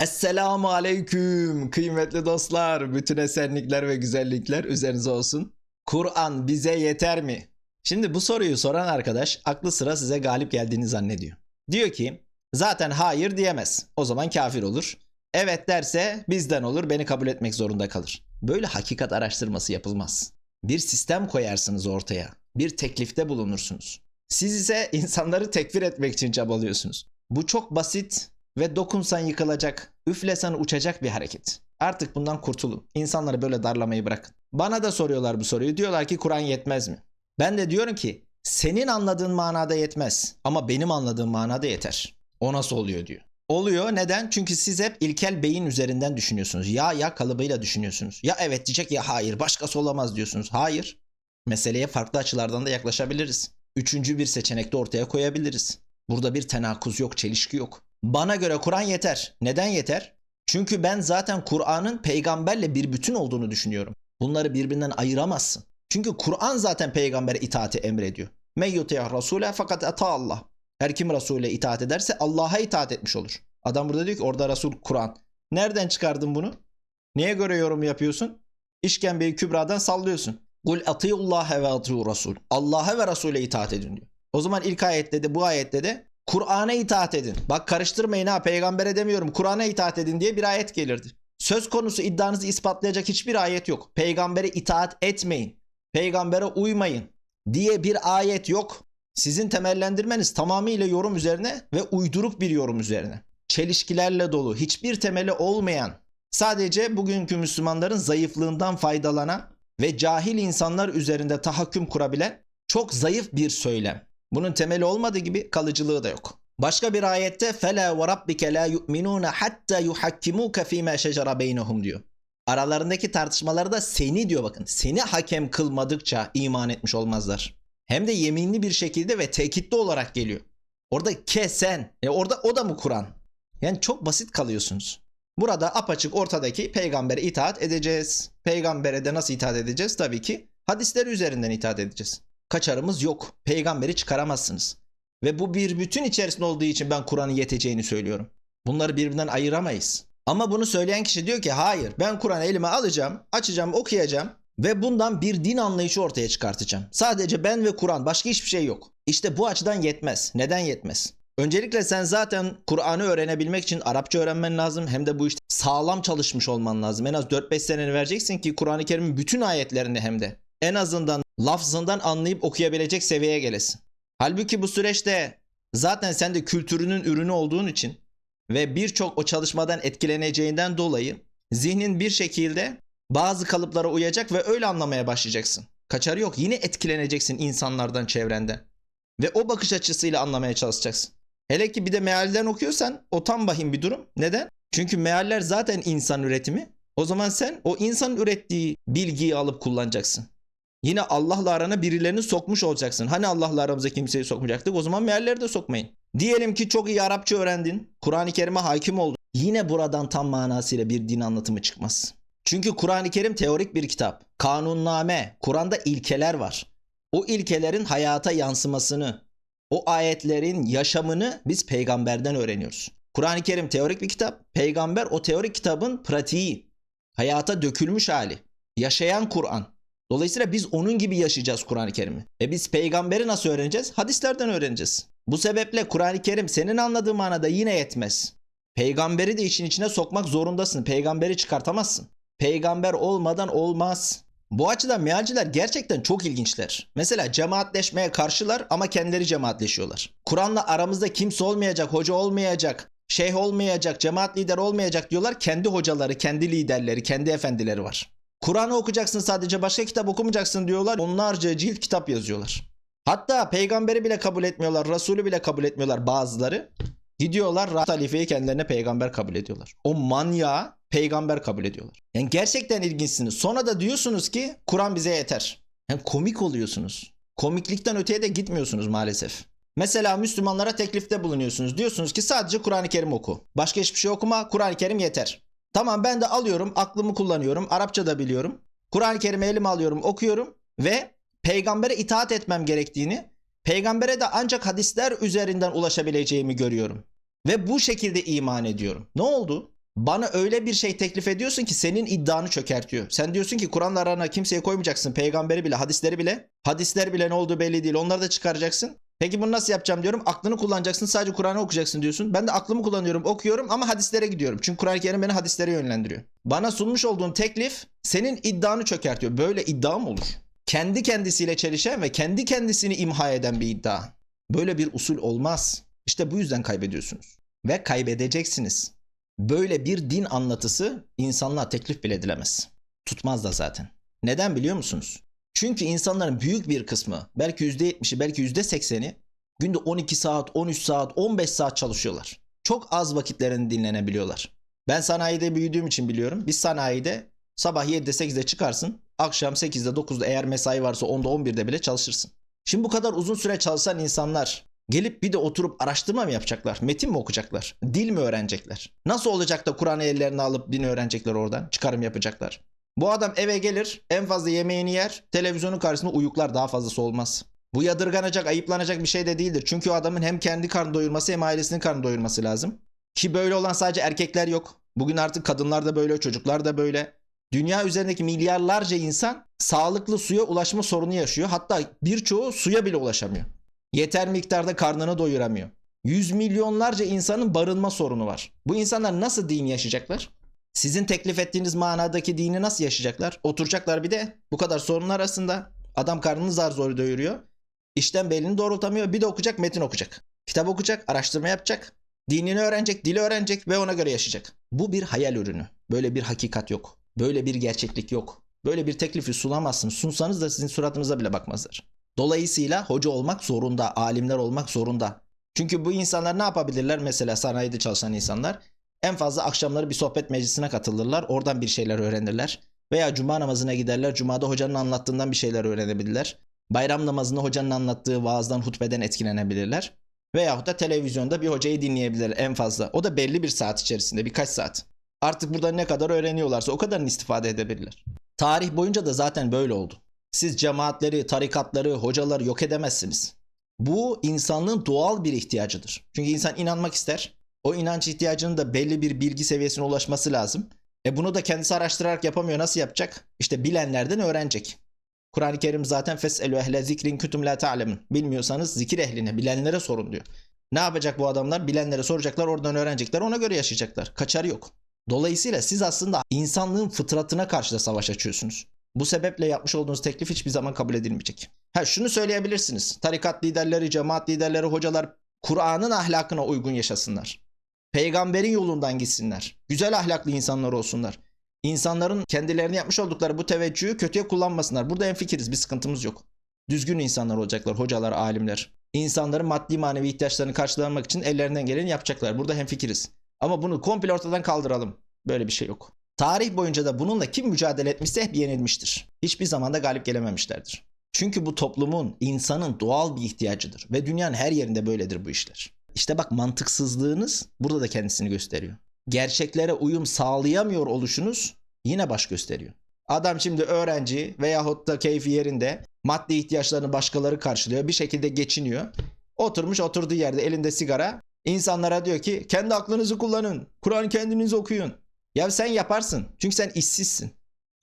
Esselamu aleyküm kıymetli dostlar. Bütün esenlikler ve güzellikler üzerinize olsun. Kur'an bize yeter mi? Şimdi bu soruyu soran arkadaş aklı sıra size galip geldiğini zannediyor. Diyor ki zaten hayır diyemez. O zaman kafir olur. Evet derse bizden olur beni kabul etmek zorunda kalır. Böyle hakikat araştırması yapılmaz. Bir sistem koyarsınız ortaya. Bir teklifte bulunursunuz. Siz ise insanları tekfir etmek için çabalıyorsunuz. Bu çok basit ve dokunsan yıkılacak, üflesen uçacak bir hareket. Artık bundan kurtulun. İnsanları böyle darlamayı bırakın. Bana da soruyorlar bu soruyu. Diyorlar ki Kur'an yetmez mi? Ben de diyorum ki senin anladığın manada yetmez ama benim anladığım manada yeter. O nasıl oluyor diyor. Oluyor neden? Çünkü siz hep ilkel beyin üzerinden düşünüyorsunuz. Ya ya kalıbıyla düşünüyorsunuz. Ya evet diyecek ya hayır başkası olamaz diyorsunuz. Hayır. Meseleye farklı açılardan da yaklaşabiliriz. Üçüncü bir seçenekte ortaya koyabiliriz. Burada bir tenakuz yok, çelişki yok. Bana göre Kur'an yeter. Neden yeter? Çünkü ben zaten Kur'an'ın peygamberle bir bütün olduğunu düşünüyorum. Bunları birbirinden ayıramazsın. Çünkü Kur'an zaten peygambere itaati emrediyor. Men yuti'ir rasule fakat ata Allah. Her kim Resul'e itaat ederse Allah'a itaat etmiş olur. Adam burada diyor ki orada Resul Kur'an. Nereden çıkardın bunu? Neye göre yorum yapıyorsun? İşkembeyi kübradan sallıyorsun. Kul atiyullaha ve atiyu Resul. Allah'a ve Resul'e itaat edin diyor. O zaman ilk ayette de bu ayette de Kur'an'a itaat edin. Bak karıştırmayın ha peygambere demiyorum. Kur'an'a itaat edin diye bir ayet gelirdi. Söz konusu iddianızı ispatlayacak hiçbir ayet yok. Peygambere itaat etmeyin. Peygambere uymayın diye bir ayet yok. Sizin temellendirmeniz tamamıyla yorum üzerine ve uyduruk bir yorum üzerine. Çelişkilerle dolu, hiçbir temeli olmayan, sadece bugünkü Müslümanların zayıflığından faydalanan ve cahil insanlar üzerinde tahakküm kurabilen çok zayıf bir söylem. Bunun temeli olmadığı gibi kalıcılığı da yok. Başka bir ayette fele ve rabbike la yu'minuna hatta yuhakkimuke fîmâ şecere beynehum diyor. Aralarındaki tartışmalarda seni diyor bakın. Seni hakem kılmadıkça iman etmiş olmazlar. Hem de yeminli bir şekilde ve tekitli olarak geliyor. Orada kesen. E orada o da mı Kur'an? Yani çok basit kalıyorsunuz. Burada apaçık ortadaki peygambere itaat edeceğiz. Peygambere de nasıl itaat edeceğiz? Tabii ki hadisleri üzerinden itaat edeceğiz. Kaçarımız yok. Peygamberi çıkaramazsınız. Ve bu bir bütün içerisinde olduğu için ben Kur'an'ın yeteceğini söylüyorum. Bunları birbirinden ayıramayız. Ama bunu söyleyen kişi diyor ki hayır ben Kur'an'ı elime alacağım, açacağım, okuyacağım ve bundan bir din anlayışı ortaya çıkartacağım. Sadece ben ve Kur'an başka hiçbir şey yok. İşte bu açıdan yetmez. Neden yetmez? Öncelikle sen zaten Kur'an'ı öğrenebilmek için Arapça öğrenmen lazım. Hem de bu işte sağlam çalışmış olman lazım. En az 4-5 seneni vereceksin ki Kur'an-ı Kerim'in bütün ayetlerini hem de en azından lafzından anlayıp okuyabilecek seviyeye gelesin. Halbuki bu süreçte zaten sen de kültürünün ürünü olduğun için ve birçok o çalışmadan etkileneceğinden dolayı zihnin bir şekilde bazı kalıplara uyacak ve öyle anlamaya başlayacaksın. Kaçarı yok. Yine etkileneceksin insanlardan, çevrenden. Ve o bakış açısıyla anlamaya çalışacaksın. Hele ki bir de mealden okuyorsan o tam vahim bir durum. Neden? Çünkü mealler zaten insan üretimi. O zaman sen o insan ürettiği bilgiyi alıp kullanacaksın. Yine Allah'la arana birilerini sokmuş olacaksın. Hani Allah'la aramıza kimseyi sokmayacaktık o zaman mealleri de sokmayın. Diyelim ki çok iyi Arapça öğrendin. Kur'an-ı Kerim'e hakim oldun. Yine buradan tam manasıyla bir din anlatımı çıkmaz. Çünkü Kur'an-ı Kerim teorik bir kitap. Kanunname, Kur'an'da ilkeler var. O ilkelerin hayata yansımasını, o ayetlerin yaşamını biz peygamberden öğreniyoruz. Kur'an-ı Kerim teorik bir kitap. Peygamber o teorik kitabın pratiği. Hayata dökülmüş hali. Yaşayan Kur'an. Dolayısıyla biz onun gibi yaşayacağız Kur'an-ı Kerim'i. E biz peygamberi nasıl öğreneceğiz? Hadislerden öğreneceğiz. Bu sebeple Kur'an-ı Kerim senin anladığın manada yine yetmez. Peygamberi de işin içine sokmak zorundasın. Peygamberi çıkartamazsın. Peygamber olmadan olmaz. Bu açıdan mealciler gerçekten çok ilginçler. Mesela cemaatleşmeye karşılar ama kendileri cemaatleşiyorlar. Kur'an'la aramızda kimse olmayacak, hoca olmayacak, şeyh olmayacak, cemaat lider olmayacak diyorlar. Kendi hocaları, kendi liderleri, kendi efendileri var. Kur'an'ı okuyacaksın sadece başka kitap okumayacaksın diyorlar. Onlarca cilt kitap yazıyorlar. Hatta peygamberi bile kabul etmiyorlar, Resulü bile kabul etmiyorlar bazıları. Gidiyorlar Rahat Halife'yi kendilerine peygamber kabul ediyorlar. O manyağı peygamber kabul ediyorlar. Yani gerçekten ilginçsiniz. Sonra da diyorsunuz ki Kur'an bize yeter. Yani komik oluyorsunuz. Komiklikten öteye de gitmiyorsunuz maalesef. Mesela Müslümanlara teklifte bulunuyorsunuz. Diyorsunuz ki sadece Kur'an-ı Kerim oku. Başka hiçbir şey okuma. Kur'an-ı Kerim yeter. Tamam ben de alıyorum, aklımı kullanıyorum. Arapça da biliyorum. Kur'an-ı Kerim'i elime alıyorum, okuyorum ve peygambere itaat etmem gerektiğini, peygambere de ancak hadisler üzerinden ulaşabileceğimi görüyorum. Ve bu şekilde iman ediyorum. Ne oldu? Bana öyle bir şey teklif ediyorsun ki senin iddianı çökertiyor. Sen diyorsun ki Kur'an'la arana kimseye koymayacaksın. Peygamberi bile, hadisleri bile. Hadisler bile ne olduğu belli değil. Onları da çıkaracaksın. Peki bunu nasıl yapacağım diyorum. Aklını kullanacaksın. Sadece Kur'an'ı okuyacaksın diyorsun. Ben de aklımı kullanıyorum, okuyorum ama hadislere gidiyorum. Çünkü Kur'an-ı Kerim beni hadislere yönlendiriyor. Bana sunmuş olduğun teklif senin iddianı çökertiyor. Böyle iddia mı olur? Kendi kendisiyle çelişen ve kendi kendisini imha eden bir iddia. Böyle bir usul olmaz. İşte bu yüzden kaybediyorsunuz. Ve kaybedeceksiniz. Böyle bir din anlatısı insanlığa teklif bile edilemez. Tutmaz da zaten. Neden biliyor musunuz? Çünkü insanların büyük bir kısmı, belki %70'i, belki %80'i günde 12 saat, 13 saat, 15 saat çalışıyorlar. Çok az vakitlerini dinlenebiliyorlar. Ben sanayide büyüdüğüm için biliyorum. Biz sanayide sabah 7'de 8'de çıkarsın, akşam 8'de 9'da eğer mesai varsa 10'da 11'de bile çalışırsın. Şimdi bu kadar uzun süre çalışan insanlar gelip bir de oturup araştırma mı yapacaklar? Metin mi okuyacaklar? Dil mi öğrenecekler? Nasıl olacak da Kur'an'ı ellerine alıp din öğrenecekler oradan? Çıkarım yapacaklar. Bu adam eve gelir, en fazla yemeğini yer, televizyonun karşısında uyuklar daha fazlası olmaz. Bu yadırganacak, ayıplanacak bir şey de değildir. Çünkü o adamın hem kendi karnını doyurması hem ailesinin karnını doyurması lazım. Ki böyle olan sadece erkekler yok. Bugün artık kadınlar da böyle, çocuklar da böyle. Dünya üzerindeki milyarlarca insan sağlıklı suya ulaşma sorunu yaşıyor. Hatta birçoğu suya bile ulaşamıyor. Yeter miktarda karnını doyuramıyor. Yüz milyonlarca insanın barınma sorunu var. Bu insanlar nasıl din yaşayacaklar? Sizin teklif ettiğiniz manadaki dini nasıl yaşayacaklar? Oturacaklar bir de bu kadar sorun arasında. Adam karnını zar zor doyuruyor. İşten belini doğrultamıyor. Bir de okuyacak, metin okuyacak. Kitap okuyacak, araştırma yapacak. Dinini öğrenecek, dili öğrenecek ve ona göre yaşayacak. Bu bir hayal ürünü. Böyle bir hakikat yok. Böyle bir gerçeklik yok. Böyle bir teklifi sunamazsınız. Sunsanız da sizin suratınıza bile bakmazlar. Dolayısıyla hoca olmak zorunda, alimler olmak zorunda. Çünkü bu insanlar ne yapabilirler? Mesela sanayide çalışan insanlar en fazla akşamları bir sohbet meclisine katılırlar. Oradan bir şeyler öğrenirler. Veya cuma namazına giderler. Cumada hocanın anlattığından bir şeyler öğrenebilirler. Bayram namazında hocanın anlattığı vaazdan, hutbeden etkilenebilirler. Veyahut da televizyonda bir hocayı dinleyebilirler en fazla. O da belli bir saat içerisinde, birkaç saat. Artık burada ne kadar öğreniyorlarsa o kadarını istifade edebilirler. Tarih boyunca da zaten böyle oldu. Siz cemaatleri, tarikatları, hocaları yok edemezsiniz. Bu insanlığın doğal bir ihtiyacıdır. Çünkü insan inanmak ister. O inanç ihtiyacının da belli bir bilgi seviyesine ulaşması lazım. E bunu da kendisi araştırarak yapamıyor. Nasıl yapacak? İşte bilenlerden öğrenecek. Kur'an-ı Kerim zaten feselu ehle zikrin kütüm la ta'lemun. Bilmiyorsanız zikir ehline, bilenlere sorun diyor. Ne yapacak bu adamlar? Bilenlere soracaklar, oradan öğrenecekler, ona göre yaşayacaklar. Kaçar yok. Dolayısıyla siz aslında insanlığın fıtratına karşı da savaş açıyorsunuz. Bu sebeple yapmış olduğunuz teklif hiçbir zaman kabul edilmeyecek. Ha şunu söyleyebilirsiniz. Tarikat liderleri, cemaat liderleri, hocalar Kur'an'ın ahlakına uygun yaşasınlar. Peygamberin yolundan gitsinler. Güzel ahlaklı insanlar olsunlar. İnsanların kendilerini yapmış oldukları bu teveccühü kötüye kullanmasınlar. Burada en fikiriz bir sıkıntımız yok. Düzgün insanlar olacaklar, hocalar, alimler. İnsanların maddi manevi ihtiyaçlarını karşılamak için ellerinden geleni yapacaklar. Burada hem fikiriz. Ama bunu komple ortadan kaldıralım. Böyle bir şey yok. Tarih boyunca da bununla kim mücadele etmişse hep yenilmiştir. Hiçbir zaman da galip gelememişlerdir. Çünkü bu toplumun, insanın doğal bir ihtiyacıdır. Ve dünyanın her yerinde böyledir bu işler. İşte bak mantıksızlığınız burada da kendisini gösteriyor. Gerçeklere uyum sağlayamıyor oluşunuz yine baş gösteriyor. Adam şimdi öğrenci veyahut da keyfi yerinde maddi ihtiyaçlarını başkaları karşılıyor. Bir şekilde geçiniyor. Oturmuş oturduğu yerde elinde sigara. İnsanlara diyor ki kendi aklınızı kullanın. Kur'an kendiniz okuyun. Ya sen yaparsın. Çünkü sen işsizsin.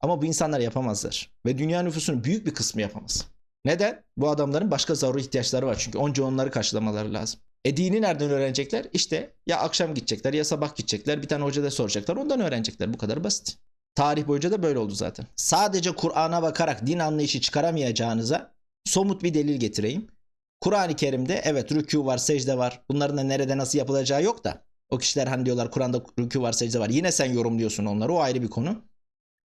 Ama bu insanlar yapamazlar. Ve dünya nüfusunun büyük bir kısmı yapamaz. Neden? Bu adamların başka zaruri ihtiyaçları var çünkü. Onca onları karşılamaları lazım. E dini nereden öğrenecekler? İşte ya akşam gidecekler ya sabah gidecekler. Bir tane hoca da soracaklar. Ondan öğrenecekler. Bu kadar basit. Tarih boyunca da böyle oldu zaten. Sadece Kur'an'a bakarak din anlayışı çıkaramayacağınıza somut bir delil getireyim. Kur'an-ı Kerim'de evet rükû var, secde var. Bunların da nerede nasıl yapılacağı yok da. O kişiler hani diyorlar Kur'an'da rükû var, secde var. Yine sen yorumluyorsun onları. O ayrı bir konu.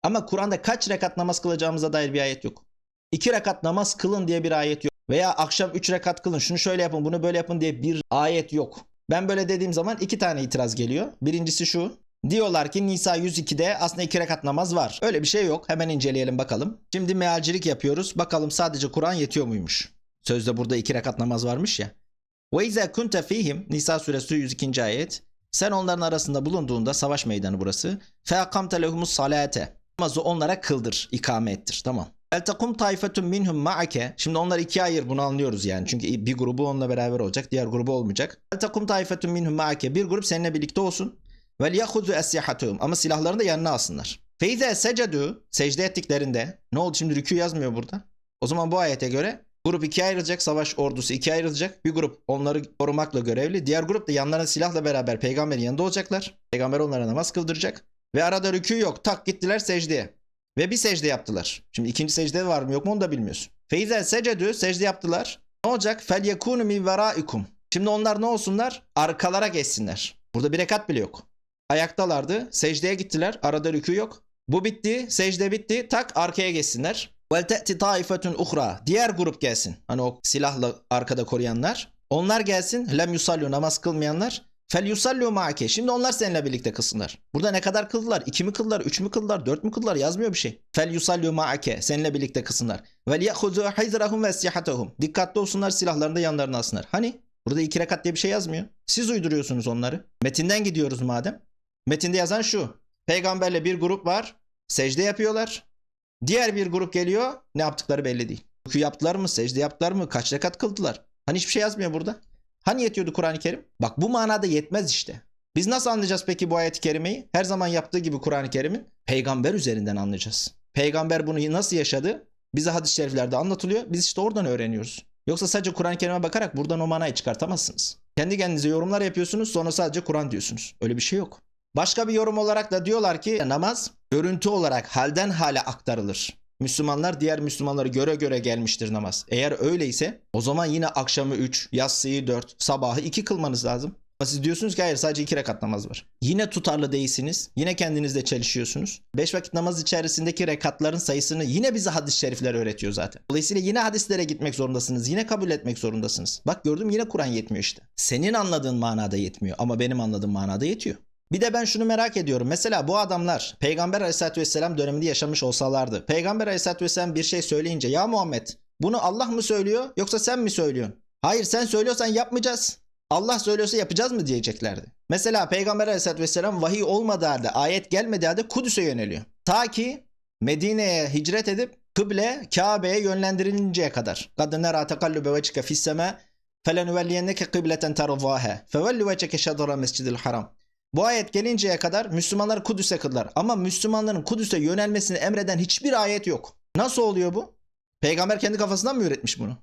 Ama Kur'an'da kaç rekat namaz kılacağımıza dair bir ayet yok. İki rekat namaz kılın diye bir ayet yok. Veya akşam üç rekat kılın, şunu şöyle yapın, bunu böyle yapın diye bir ayet yok. Ben böyle dediğim zaman iki tane itiraz geliyor. Birincisi şu. Diyorlar ki Nisa 102'de aslında iki rekat namaz var. Öyle bir şey yok. Hemen inceleyelim bakalım. Şimdi mealcilik yapıyoruz. Bakalım sadece Kur'an yetiyor muymuş? Sözde burada iki rekat namaz varmış ya. Ve izâ kunte fihim Nisa suresi 102. ayet. Sen onların arasında bulunduğunda savaş meydanı burası. Fe akamte lehumus. Namazı onlara kıldır, ikame ettir. Tamam. El takum taifetun minhum ma'ake. Şimdi onlar ikiye ayır bunu anlıyoruz yani. Çünkü bir grubu onunla beraber olacak, diğer grubu olmayacak. El takum taifetun minhum ma'ake. Bir grup seninle birlikte olsun. Ve liyahuzu esyahatuhum. Ama silahlarını da yanına alsınlar. Feize secadu secde ettiklerinde ne oldu şimdi rükû yazmıyor burada. O zaman bu ayete göre grup ikiye ayrılacak. Savaş ordusu ikiye ayrılacak. Bir grup onları korumakla görevli. Diğer grup da yanlarına silahla beraber peygamberin yanında olacaklar. Peygamber onlara namaz kıldıracak. Ve arada rükû yok. Tak gittiler secdeye. Ve bir secde yaptılar. Şimdi ikinci secde var mı yok mu onu da bilmiyorsun. Feize secedü secde yaptılar. Ne olacak? Fel yekunu min veraikum. Şimdi onlar ne olsunlar? Arkalara geçsinler. Burada bir rekat bile yok. Ayaktalardı. Secdeye gittiler. Arada rükû yok. Bu bitti. Secde bitti. Tak arkaya geçsinler. Vel te'ti taifetun uhra. Diğer grup gelsin. Hani o silahla arkada koruyanlar. Onlar gelsin. Lem yusallu namaz kılmayanlar. Fel yusallu. Şimdi onlar seninle birlikte kılsınlar. Burada ne kadar kıldılar? İki mi kıldılar? Üç mü kıldılar? Dört mü kıldılar? Yazmıyor bir şey. Fel yusallu. Seninle birlikte kılsınlar. Vel yehuzu hizrahum ve esyahatahum. Dikkatli olsunlar silahlarını da yanlarına alsınlar. Hani? Burada iki rekat diye bir şey yazmıyor. Siz uyduruyorsunuz onları. Metinden gidiyoruz madem. Metinde yazan şu. Peygamberle bir grup var. Secde yapıyorlar. Diğer bir grup geliyor. Ne yaptıkları belli değil. Rükû yaptılar mı? Secde yaptılar mı? Kaç rekat kıldılar? Hani hiçbir şey yazmıyor burada. Hani yetiyordu Kur'an-ı Kerim? Bak bu manada yetmez işte. Biz nasıl anlayacağız peki bu ayet-i kerimeyi? Her zaman yaptığı gibi Kur'an-ı Kerim'in peygamber üzerinden anlayacağız. Peygamber bunu nasıl yaşadı? Bize hadis-i şeriflerde anlatılıyor. Biz işte oradan öğreniyoruz. Yoksa sadece Kur'an-ı Kerim'e bakarak buradan o manayı çıkartamazsınız. Kendi kendinize yorumlar yapıyorsunuz sonra sadece Kur'an diyorsunuz. Öyle bir şey yok. Başka bir yorum olarak da diyorlar ki namaz görüntü olarak halden hale aktarılır. Müslümanlar diğer Müslümanları göre göre gelmiştir namaz. Eğer öyleyse o zaman yine akşamı 3, yatsıyı 4, sabahı 2 kılmanız lazım. Ama siz diyorsunuz ki hayır sadece 2 rekat namaz var. Yine tutarlı değilsiniz. Yine kendinizle çelişiyorsunuz. 5 vakit namaz içerisindeki rekatların sayısını yine bize hadis-i şerifler öğretiyor zaten. Dolayısıyla yine hadislere gitmek zorundasınız. Yine kabul etmek zorundasınız. Bak gördüm yine Kur'an yetmiyor işte. Senin anladığın manada yetmiyor ama benim anladığım manada yetiyor. Bir de ben şunu merak ediyorum. Mesela bu adamlar Peygamber Aleyhisselatü Vesselam döneminde yaşamış olsalardı. Peygamber Aleyhisselatü Vesselam bir şey söyleyince ya Muhammed bunu Allah mı söylüyor yoksa sen mi söylüyorsun? Hayır sen söylüyorsan yapmayacağız. Allah söylüyorsa yapacağız mı diyeceklerdi. Mesela Peygamber Aleyhisselatü Vesselam vahiy olmadığı halde ayet gelmediği halde Kudüs'e yöneliyor. Ta ki Medine'ye hicret edip kıble Kabe'ye yönlendirilinceye kadar. Kad nera tekallube vecike fisseme felenuvelliyenneke kıbleten tervâhe fevelli veceke şedra mescidil haram. Bu ayet gelinceye kadar Müslümanlar Kudüs'e kıldılar. Ama Müslümanların Kudüs'e yönelmesini emreden hiçbir ayet yok. Nasıl oluyor bu? Peygamber kendi kafasından mı üretmiş bunu?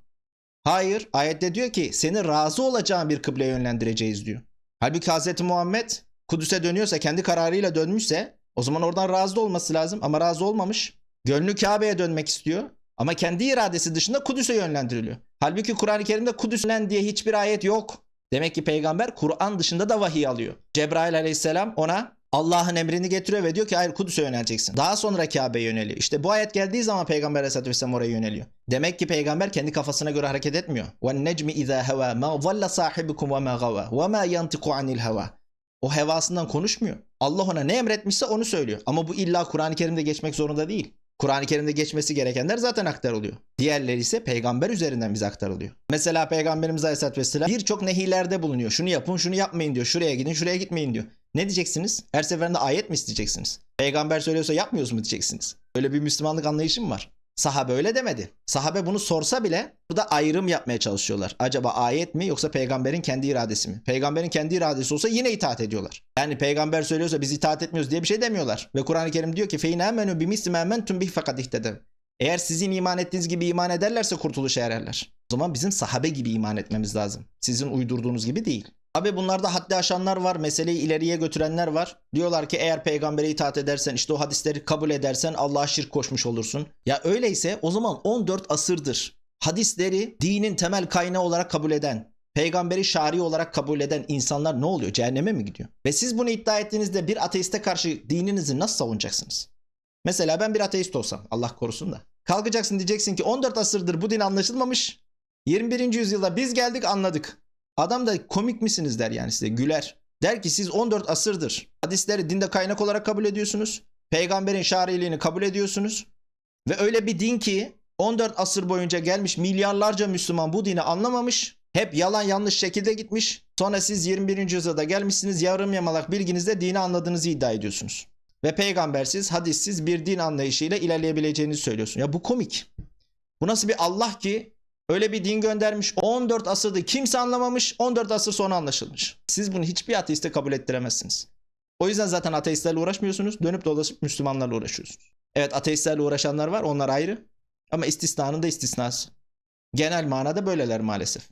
Hayır. Ayette diyor ki seni razı olacağın bir kıbleye yönlendireceğiz diyor. Halbuki Hz. Muhammed Kudüs'e dönüyorsa kendi kararıyla dönmüşse o zaman oradan razı olması lazım ama razı olmamış. Gönlü Kabe'ye dönmek istiyor ama kendi iradesi dışında Kudüs'e yönlendiriliyor. Halbuki Kur'an-ı Kerim'de Kudüs'len diye hiçbir ayet yok. Demek ki peygamber Kur'an dışında da vahiy alıyor. Cebrail aleyhisselam ona Allah'ın emrini getiriyor ve diyor ki hayır Kudüs'e yöneleceksin. Daha sonra Kabe'ye yöneliyor. İşte bu ayet geldiği zaman peygamber aleyhisselatü vesselam oraya yöneliyor. Demek ki peygamber kendi kafasına göre hareket etmiyor. وَالنَّجْمِ اِذَا هَوَى مَا ظَلَّ صَاحِبُكُمْ وَمَا غَوَى وَمَا يَنْتِقُ عَنِ الْهَوَى O hevasından konuşmuyor. Allah ona ne emretmişse onu söylüyor. Ama bu illa Kur'an-ı Kerim'de geçmek zorunda değil. Kur'an-ı Kerim'de geçmesi gerekenler zaten aktarılıyor. Diğerleri ise peygamber üzerinden bize aktarılıyor. Mesela Peygamberimiz Aleyhisselatü Vesselam birçok nehilerde bulunuyor. Şunu yapın şunu yapmayın diyor. Şuraya gidin şuraya gitmeyin diyor. Ne diyeceksiniz? Her seferinde ayet mi isteyeceksiniz? Peygamber söylüyorsa yapmıyoruz mu diyeceksiniz? Öyle bir Müslümanlık anlayışı mı var? Sahabe öyle demedi. Sahabe bunu sorsa bile burada ayrım yapmaya çalışıyorlar. Acaba ayet mi yoksa peygamberin kendi iradesi mi? Peygamberin kendi iradesi olsa yine itaat ediyorlar. Yani peygamber söylüyorsa biz itaat etmiyoruz diye bir şey demiyorlar. Ve Kur'an-ı Kerim diyor ki feyne amenu bimisli ma amantum bih fakat ihtedev. Eğer sizin iman ettiğiniz gibi iman ederlerse kurtuluşa ererler. O zaman bizim sahabe gibi iman etmemiz lazım. Sizin uydurduğunuz gibi değil. Abi bunlarda haddi aşanlar var, meseleyi ileriye götürenler var. Diyorlar ki eğer peygambere itaat edersen, işte o hadisleri kabul edersen Allah'a şirk koşmuş olursun. Ya öyleyse o zaman 14 asırdır hadisleri dinin temel kaynağı olarak kabul eden, peygamberi şari olarak kabul eden insanlar ne oluyor? Cehenneme mi gidiyor? Ve siz bunu iddia ettiğinizde bir ateiste karşı dininizi nasıl savunacaksınız? Mesela ben bir ateist olsam, Allah korusun da. Kalkacaksın diyeceksin ki 14 asırdır bu din anlaşılmamış. 21. yüzyılda biz geldik anladık. Adam da komik misiniz der yani size güler. Der ki siz 14 asırdır hadisleri dinde kaynak olarak kabul ediyorsunuz. Peygamberin şariliğini kabul ediyorsunuz. Ve öyle bir din ki 14 asır boyunca gelmiş milyarlarca Müslüman bu dini anlamamış. Hep yalan yanlış şekilde gitmiş. Sonra siz 21. yüzyılda gelmişsiniz yarım yamalak bilginizle dini anladığınızı iddia ediyorsunuz. Ve peygambersiz, hadissiz bir din anlayışıyla ilerleyebileceğinizi söylüyorsun. Ya bu komik. Bu nasıl bir Allah ki öyle bir din göndermiş. 14 asırda kimse anlamamış. 14 asır sonra anlaşılmış. Siz bunu hiçbir ateiste kabul ettiremezsiniz. O yüzden zaten ateistlerle uğraşmıyorsunuz. Dönüp dolaşıp Müslümanlarla uğraşıyorsunuz. Evet ateistlerle uğraşanlar var onlar ayrı. Ama istisnanın da istisnası. Genel manada böyleler maalesef.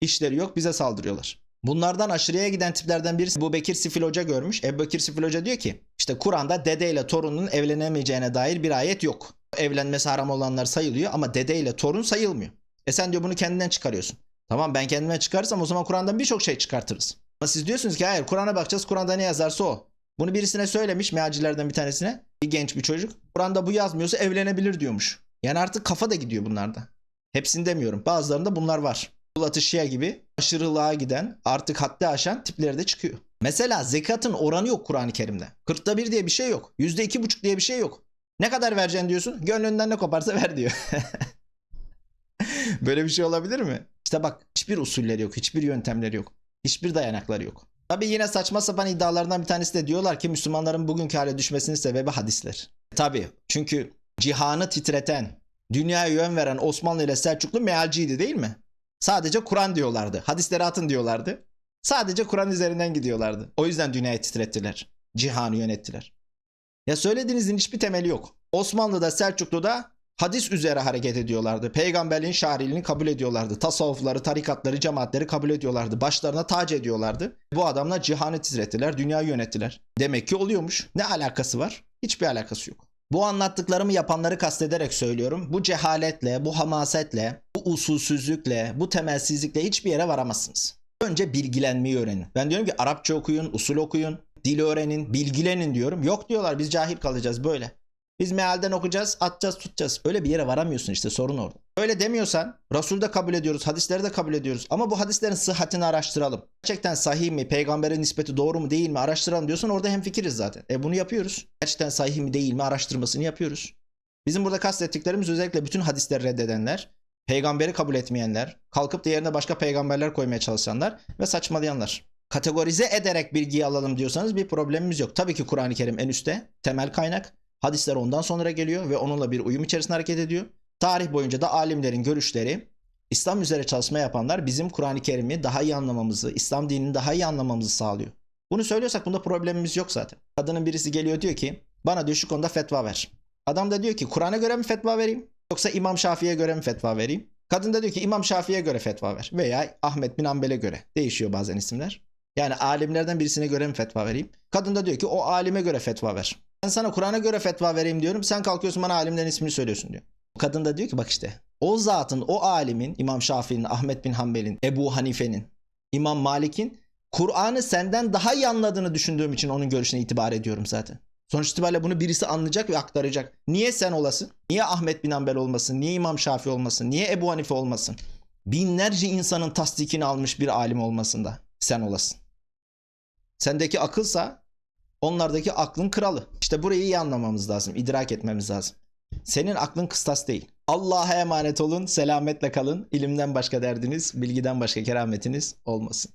İşleri yok bize saldırıyorlar. Bunlardan aşırıya giden tiplerden birisi bu Bekir Sifil Hoca görmüş. Ebu Bekir Sifil Hoca diyor ki işte Kur'an'da dede ile torunun evlenemeyeceğine dair bir ayet yok. Evlenmesi haram olanlar sayılıyor ama dede ile torun sayılmıyor. E sen diyor bunu kendinden çıkarıyorsun. Tamam ben kendime çıkarsam o zaman Kur'an'dan birçok şey çıkartırız. Ama siz diyorsunuz ki hayır Kur'an'a bakacağız Kur'an'da ne yazarsa o. Bunu birisine söylemiş mealcilerden bir tanesine. Bir genç bir çocuk. Kur'an'da bu yazmıyorsa evlenebilir diyormuş. Yani artık kafa da gidiyor bunlarda. Hepsini demiyorum. Bazılarında bunlar var. Şia gibi aşırılığa giden artık haddi aşan tipleri de çıkıyor. Mesela zekatın oranı yok Kur'an-ı Kerim'de. Kırkta bir diye bir şey yok. Yüzde iki buçuk diye bir şey yok. Ne kadar vereceksin diyorsun. Gönlünden ne koparsa ver diyor. Böyle bir şey olabilir mi? İşte bak hiçbir usulleri yok. Hiçbir yöntemleri yok. Hiçbir dayanakları yok. Tabi yine saçma sapan iddialardan bir tanesi de diyorlar ki Müslümanların bugünkü hale düşmesinin sebebi hadisler. Tabi çünkü cihanı titreten, dünyaya yön veren Osmanlı ile Selçuklu mealciydi değil mi? Sadece Kur'an diyorlardı. Hadisleri atın diyorlardı. Sadece Kur'an üzerinden gidiyorlardı. O yüzden dünyayı titrettiler. Cihanı yönettiler. Ya söylediğinizin hiçbir temeli yok. Osmanlı'da Selçuklu'da hadis üzere hareket ediyorlardı. Peygamberliğin şairliğini kabul ediyorlardı. Tasavvufları, tarikatları, cemaatleri kabul ediyorlardı. Başlarına tac ediyorlardı. Bu adamlar cihanı titrettiler, dünyayı yönettiler. Demek ki oluyormuş. Ne alakası var? Hiçbir alakası yok. Bu anlattıklarımı yapanları kastederek söylüyorum. Bu cehaletle, bu hamasetle, bu usulsüzlükle, bu temelsizlikle hiçbir yere varamazsınız. Önce bilgilenmeyi öğrenin. Ben diyorum ki Arapça okuyun, usul okuyun, dil öğrenin, bilgilenin diyorum. Yok diyorlar biz cahil kalacağız böyle. Biz mealden okuyacağız, atacağız, tutacağız. Öyle bir yere varamıyorsun işte sorun orada. Öyle demiyorsan Resul'ü de kabul ediyoruz, hadisleri de kabul ediyoruz. Ama bu hadislerin sıhhatini araştıralım. Gerçekten sahih mi, peygamberin nispeti doğru mu değil mi araştıralım diyorsan orada hemfikiriz zaten. E bunu yapıyoruz. Gerçekten sahih mi değil mi araştırmasını yapıyoruz. Bizim burada kastettiklerimiz özellikle bütün hadisleri reddedenler, peygamberi kabul etmeyenler, kalkıp da yerine başka peygamberler koymaya çalışanlar ve saçmalayanlar. Kategorize ederek bilgiyi alalım diyorsanız bir problemimiz yok. Tabii ki Kur'an-ı Kerim en üstte, temel kaynak. Hadisler ondan sonra geliyor ve onunla bir uyum içerisinde hareket ediyor. Tarih boyunca da alimlerin görüşleri, İslam üzere çalışma yapanlar bizim Kur'an-ı Kerim'i daha iyi anlamamızı, İslam dinini daha iyi anlamamızı sağlıyor. Bunu söylüyorsak bunda problemimiz yok zaten. Kadının birisi geliyor diyor ki bana diyor şu konuda fetva ver. Adam da diyor ki Kur'an'a göre mi fetva vereyim yoksa İmam Şafii'ye göre mi fetva vereyim? Kadın da diyor ki İmam Şafii'ye göre fetva ver veya Ahmet bin Ambel'e göre. Değişiyor bazen isimler. Yani alimlerden birisine göre mi fetva vereyim? Kadın da diyor ki o alime göre fetva ver. Ben sana Kur'an'a göre fetva vereyim diyorum. Sen kalkıyorsun bana alimlerin ismini söylüyorsun diyor. Kadın da diyor ki bak işte o zatın, o alimin, İmam Şafii'nin, Ahmet bin Hanbel'in, Ebu Hanife'nin, İmam Malik'in Kur'an'ı senden daha iyi anladığını düşündüğüm için onun görüşüne itibar ediyorum zaten. Sonuç itibariyle bunu birisi anlayacak ve aktaracak. Niye sen olasın? Niye Ahmet bin Hanbel olmasın? Niye İmam Şafii olmasın? Niye Ebu Hanife olmasın? Binlerce insanın tasdikini almış bir alim olmasın da sen olasın. Sendeki akılsa onlardaki aklın kralı. İşte burayı iyi anlamamız lazım, idrak etmemiz lazım. Senin aklın kıstas değil. Allah'a emanet olun, selametle kalın. İlimden başka derdiniz, bilgiden başka kerametiniz olmasın.